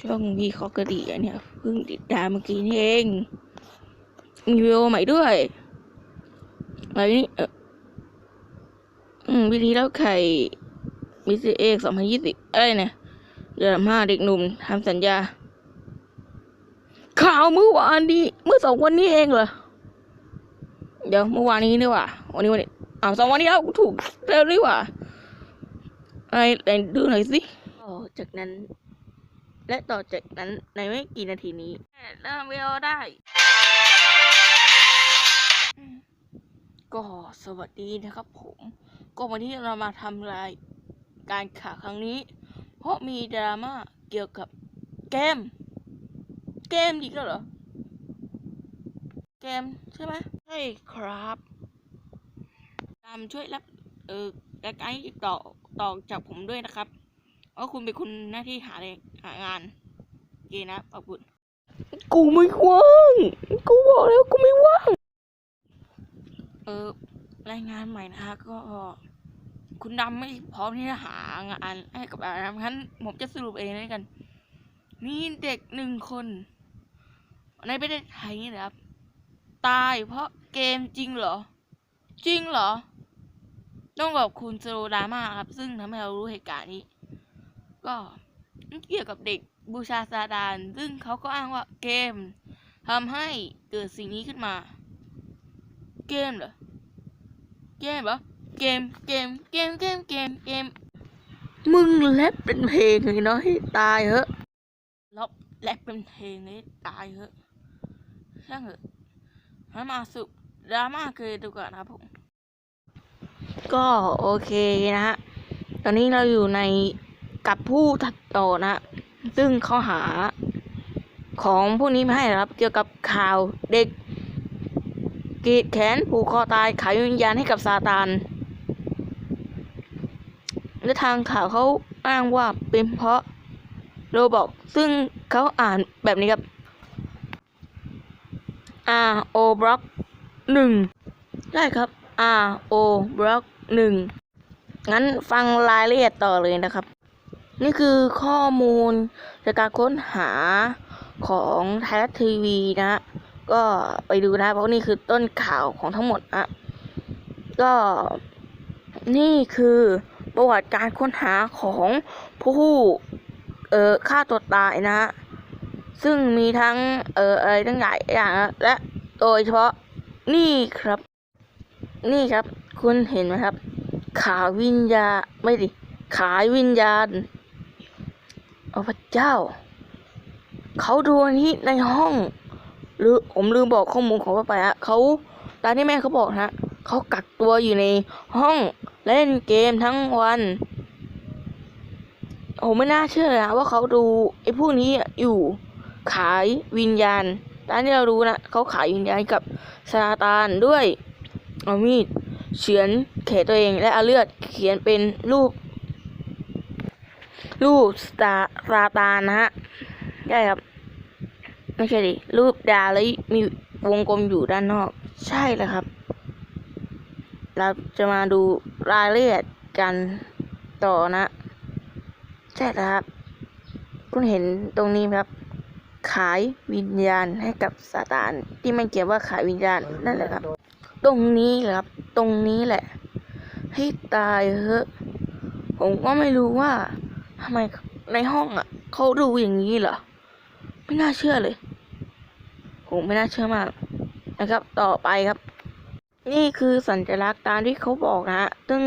ช่องวีคอกระดีเนี่ยเพิ่งติดตามเมื่อกี้นี่เองมีวิดีโอใหม่ด้วยอะไรนี่เอออืมวิธีเล่าไข่มิสเอกสองพันยี่สิบเอ้ยเนี่ยเดือนห้าเด็กหนุ่มทำสัญญา ข่าวเมื่อวานนี้เมื่อสองวันนี้เองเหรอเดี๋ยวเมื่อวานนี้นี่ว่าวันนี้วันนี้อ้าวสองวันนี้แล้วถูกแล้วนี่ว่าไอ้ไหนดูหน่อยสิต่อจากนั้น และต่อจากนั้นในไม่กี่นาทีนี้เริ่มวิดีโอได้ ก็สวัสดีนะครับผม ก็วันนี้เรามาทำรายการข่าวครั้งนี้ เพราะมีดราม่าเกี่ยวกับเกม เกมอีกแล้วเหรอ เกมใช่ไหมใช่ครับตามช่วยรับเออรายการนี้ต่อต่อจากผมด้วยนะครับ เพราะคุณเป็นคุณหน้าที่หาเลยหางานโอเคนะขอบคุณกูไม่ว่างกูบอกแล้วกูไม่ว่างเออรายงานใหม่นะคะก็ คุณดำไม่พร้อมที่จะหางานให้กับอาร์มงั้นผมจะสรุปเองแล้วกันมีเด็กหนึ่งคน ในประเทศไทยนี่นะครับ ตายเพราะเกมจริงเหรอ จริงเหรอ ต้องขอบคุณโซโลดราม่าครับ ซึ่งทำให้เรารู้เหตุการณ์นี้ ก็เกี่ยวกับเด็กบูชาซาดาน ซึ่งเขาก็อ้างว่าเกมทำให้เกิดสิ่งนี้ขึ้นมา เกมเหรอ เกมเหรอ เกม เกม เกม เกม เกม เกม มึงแรปเป็นเพลงเลยเนาะให้ตายเหอะแรปแรปเป็นเพลงเลยตายเหอะช่างเหอะให้มาสุดราม่าเกินดีกว่านะผม ก็โอเคนะฮะ ตอนนี้เราอยู่ใน กับผู้ตัดต่อนะ ซึ่งเขาหาของพวกนี้มาให้นะครับ เกี่ยวกับข่าวเด็กกรีดแขนผูกคอตายขายวิญญาณให้กับซาตานและทางข่าวเขาอ้างว่าเป็นเพราะโรบอกซึ่งเขาอ่านแบบนี้ครับ R O block หนึ่งได้ครับ R O block หนึ่งงั้นฟังรายละเอียดต่อเลยนะครับ นี่คือข้อมูลจากการค้นหาของไทยรัฐทีวีนะก็ไปดูนะ เพราะนี่คือต้นข่าวของทั้งหมดอะก็นี่คือประวัติการค้นหาของผู้เอ่อฆ่าตัวตายนะฮะซึ่งมีทั้งเอ่ออะไรทั้งหลายอย่างนะและโดยเฉพาะนี่ครับ นี่ครับ คุณเห็นไหมครับ ขาวิญญาไม่ดิขายวิญญาณ อ้พระเจ้า เขาดูอันนี้ในห้อง หรือผมลืมบอกข้อมูลของป้าไปอะเขาตามที่แม่เขาบอกนะฮะเขากักตัวอยู่ในห้องเล่นเกมทั้งวันโอ้ไม่น่าเชื่อเลยนะว่าเขาดูไอ้พวกนี้อยู่ขายวิญญาณตามที่เรารู้นะเขาขายวิญญาณกับซาตานด้วย เอามีดเฉือนแขนตัวเองและเอาเลือดเขียนเป็นรูป รูปสตาซาตานนะฮะใช่ครับ ไม่ใช่ดิ รูปดาแล้วมีวงกลมอยู่ด้านนอก ใช่เลยครับ เราจะมาดูรายละเอียดกันต่อนะ ใช่แล้วครับ คุณเห็นตรงนี้ไหมครับ ขายวิญญาณให้กับซาตาน ที่มันเขียนว่าขายวิญญาณนั่นแหละครับ ตรงนี้แหละครับ ตรงนี้แหละ ให้ตายเถอะผมก็ไม่รู้ว่า ทำไมในห้องอะเขาดูอย่างนี้เหรอ ไม่น่าเชื่อเลยผมไม่น่าเชื่อมากนะครับ ต่อไปครับ นี่คือสัญลักษณ์ตามที่เขาบอกนะฮะซึ่ง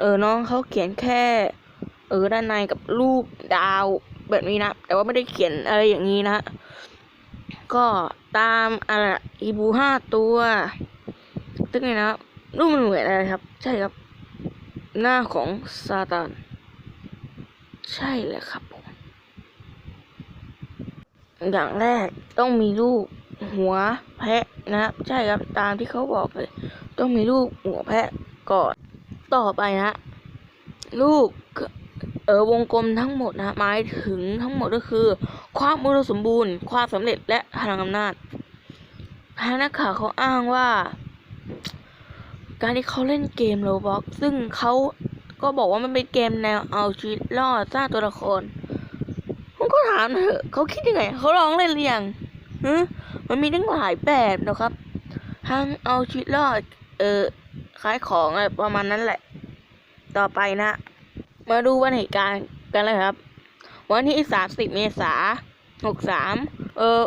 เออน้องเขาเขียนแค่ เออด้านในกับรูปดาวแบบนี้นะ แต่ว่าไม่ได้เขียนอะไรอย่างนี้นะฮะก็ตามอะไรอีบูห้าตัวซึ่งนี่นะรูปมันเหมือนอะไรครับ ใช่ครับ หน้าของซาตาน ใช่เลยครับผม อย่างแรกต้องมีรูปหัวแพะนะครับใช่ครับตามที่เขาบอกเลย ต้องมีรูปหัวแพะก่อนต่อไปนะรูปเออวงกลมทั้งหมดนะหมายถึงทั้งหมดก็คือ ความอุดมสมบูรณ์ ความสำเร็จและพลังอำนาจทางนักข่าวเขาอ้างว่า การที่เขาเล่นเกมโรบ็อกซึ่งเขา ก็บอกว่ามันเป็นเกมแนวเอาชีวิตรอดสร้างตัวละครผมก็ถามเถอะเขาคิดยังไงเขาร้องเล่นหรือยังฮึมันมีตั้งหลายแบบนะครับ ทั้งเอาชีวิตรอดเออขายของอะไรประมาณนั้นแหละ ต่อไปนะ มาดูวันเหตุการณ์กันเลยครับ วันที่ 30 เมษายน63 เออ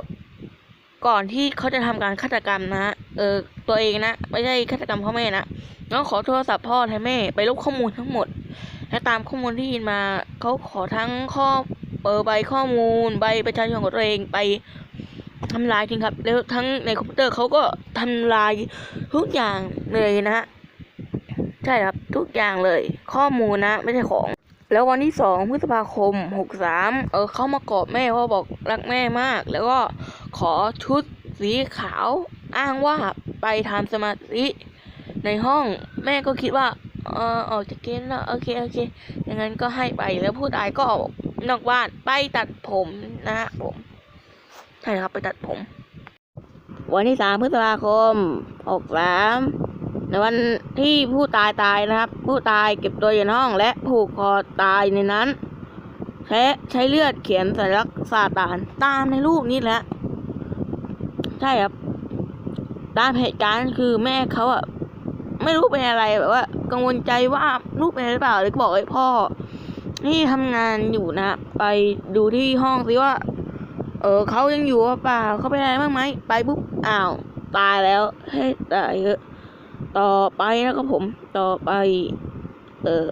ก่อนที่เขาจะทำการฆาตกรรมนะเออตัวเองนะไม่ใช่ฆาตกรรมพ่อแม่นะน้องขอโทรศัพท์พ่อแทนแม่ไปลบข้อมูลทั้งหมดและตามข้อมูลที่ยินมาเขาขอทั้งข้อเออใบข้อมูล ใบประชาชนของตัวเองไปทำลายทิ้งครับ แล้วทั้งในคอมพิวเตอร์เขาก็ทำลายทุกอย่างเลยนะฮะใช่ครับทุกอย่างเลย ข้อมูลนะ ไม่ใช่ของ แล้ววันที่สองพฤษภาคมหกสามเออเขามากอบแม่เพราะบอกรักแม่มาก แล้วก็ขอชุดสีขาวอ้างว่าไปทำสมาธิในห้องแม่ก็คิดว่าเออออกจากเกณฑ์แล้วโอเคโอเคอย่างนั้นก็ให้ไปแล้วผู้ตายก็ออกนอกบ้านไปตัดผมนะฮะผมใช่ครับไปตัดผม วันที่สามพฤษภาคมหกสาม ในวันที่ผู้ตายตายนะครับ ผู้ตายเก็บตัวอยู่ในห้องและผูกคอตายในนั้นใช้ใช้เลือดเขียนสัญลักษณ์ซาตานตามในรูปนี้แหละใช่ครับตามเหตุการณ์คือแม่เขาอะไม่รู้เป็นอะไรแบบว่า กังวลใจว่าลูกเป็นอะไรหรือเปล่าเลยก็บอกไอ้พ่อ นี่ทำงานอยู่นะ ไปดูที่ห้องสิว่า เออเขายังอยู่หรือเปล่าเขาเป็นอะไรบ้างไหมไปปุ๊บอ้าว ตายแล้วให้ตายเถอะ ต่อไปนะครับผมต่อไป เออ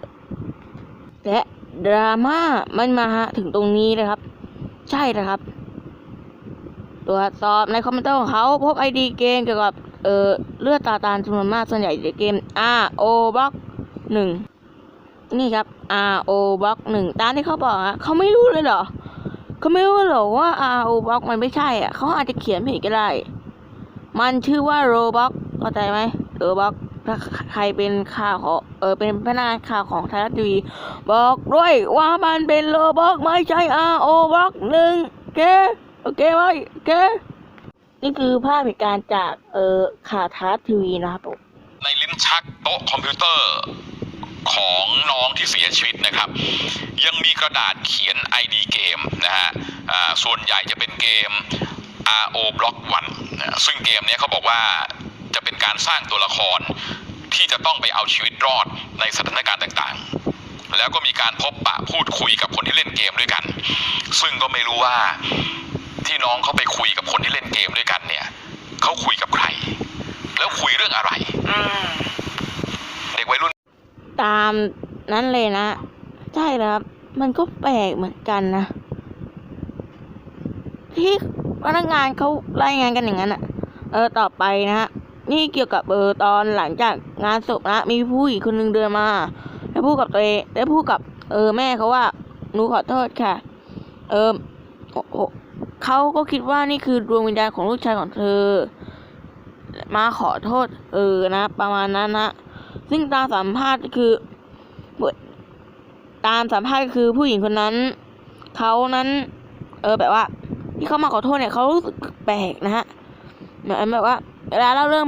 และดราม่ามันมาถึงตรงนี้นะครับ ใช่นะครับ ตรวจสอบในคอมพิวเตอร์ของเขาพบไอดีเกมเกี่ยวกับเออเลือดตาตาลจำนวนมากส่วนใหญ่ในเกม R O Block หนึ่งนี่ครับ R O Block หนึ่งตามที่เขาบอกอะเขาไม่รู้เลยเหรอเขาไม่รู้หรอกว่า R O Block มันไม่ใช่อะเขาอาจจะเขียนผิดก็ได้ มันชื่อว่า Roblox เข้าใจไหม Roblox ถ้าใครเป็นข่าวของเออเป็นพนักงานข่าวของไทยรัฐทีวีบอกด้วยว่ามันเป็น Roblox ไม่ใช่ R O Block หนึ่งโอเคโอเคไหมโอเคนี่คือภาพเหตุการณ์จากเออข่าวไทยรัฐทีวีนะครับผมในลิ้นชักโต๊ะคอมพิวเตอร์ของน้องที่เสียชีวิตนะครับ ยังมีกระดาษเขียน ID เกมนะฮะอ่าส่วนใหญ่จะเป็นเกม RO Block 1นะซึ่งเกมเนี้ยเขาบอกว่า จะเป็นการสร้างตัวละครที่จะต้องไปเอาชีวิตรอดในสถานการณ์ต่างๆ แล้วก็มีการพบปะพูดคุยกับคนที่เล่นเกมด้วยกัน ซึ่งก็ไม่รู้ว่าที่น้องเขาไปคุยกับคนที่เล่นเกมด้วยกันเนี่ยเขาคุยกับใคร แล้วคุยเรื่องอะไรเด็กวัยรุ่น ตามนั้นเลยนะ ใช่แล้วครับ มันก็แปลกเหมือนกันนะที่พนักงานเขารายงานกันอย่างนั้นอะเออต่อไปนะฮะ นี่เกี่ยวกับเออตอนหลังจากงานศพนะมีผู้หญิงคนหนึ่งเดินมาแล้วพูดกับตัวเองแล้วพูดกับ เออแม่เขาว่าหนูขอโทษค่ะ เออเขาก็คิดว่านี่คือดวงวิญญาณของลูกชายของเธอ มาขอโทษ เออนะ ประมาณนั้นนะซึ่งตามสัมภาษณ์ก็คือตามสัมภาษณ์ก็คือผู้หญิงคนนั้นเขานั้น เออแบบว่า ที่เขามาขอโทษเนี่ยเขารู้สึกแปลกนะฮะเหมือนแบบว่า เวลาเล่าเรื่อง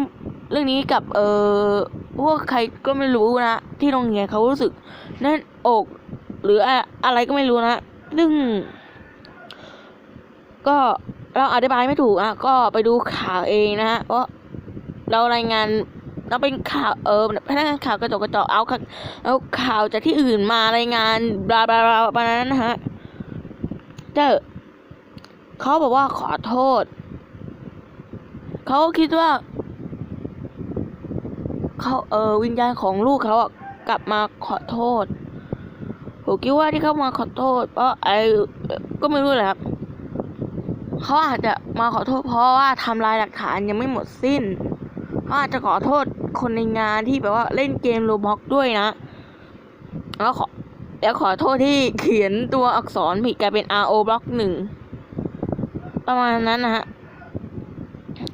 เรื่องนี้กับเออพวกใครก็ไม่รู้นะ ที่โรงเรียนเขารู้สึกแน่นอก หรืออะไรก็ไม่รู้นะ ซึ่ง ก็เราอธิบายไม่ถูกอะ ก็ไปดูข่าวเองนะฮะเพราะเรารายงานเราเป็นข่าวเออพนักงานข่าวกระจกกระจกเอาข่าวเอาข่าวจากที่อื่นมารายงานบลาบลาบลาประมาณนั้นนะฮะเจ้าเขาบอกว่าขอโทษ เขาคิดว่าเขาเออวิญญาณของลูกเขาอะกลับมาขอโทษผมคิดว่าที่เขามาขอโทษ เพราะไอ้ก็ไม่รู้แหละครับเขาอาจจะมาขอโทษเพราะว่าทำลายหลักฐานยังไม่หมดสิ้นเขาอาจจะขอโทษคนในงานที่แบบว่าเล่นเกมโรบ็อกด้วยนะ แล้วขอแล้วขอโทษที่เขียนตัวอักษรผิดกลายเป็น RO บล็อกหนึ่งประมาณนั้นนะฮะ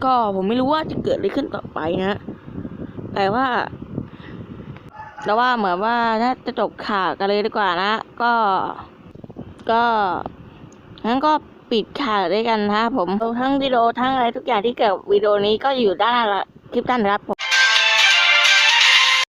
ก็ผมไม่รู้ว่าจะเกิดอะไรขึ้นต่อไปนะ แต่ว่าแต่ว่าเหมือนว่าถ้าจะจบข่าวกันเลยดีกว่านะ ก็ ก็งั้นก็ปิดข่าวด้วยกันนะผมทั้งวิดีโอทั้งอะไรทุกอย่างที่เกี่ยววิดีโอนี้ก็อยู่ด้านละคลิปด้านรับผม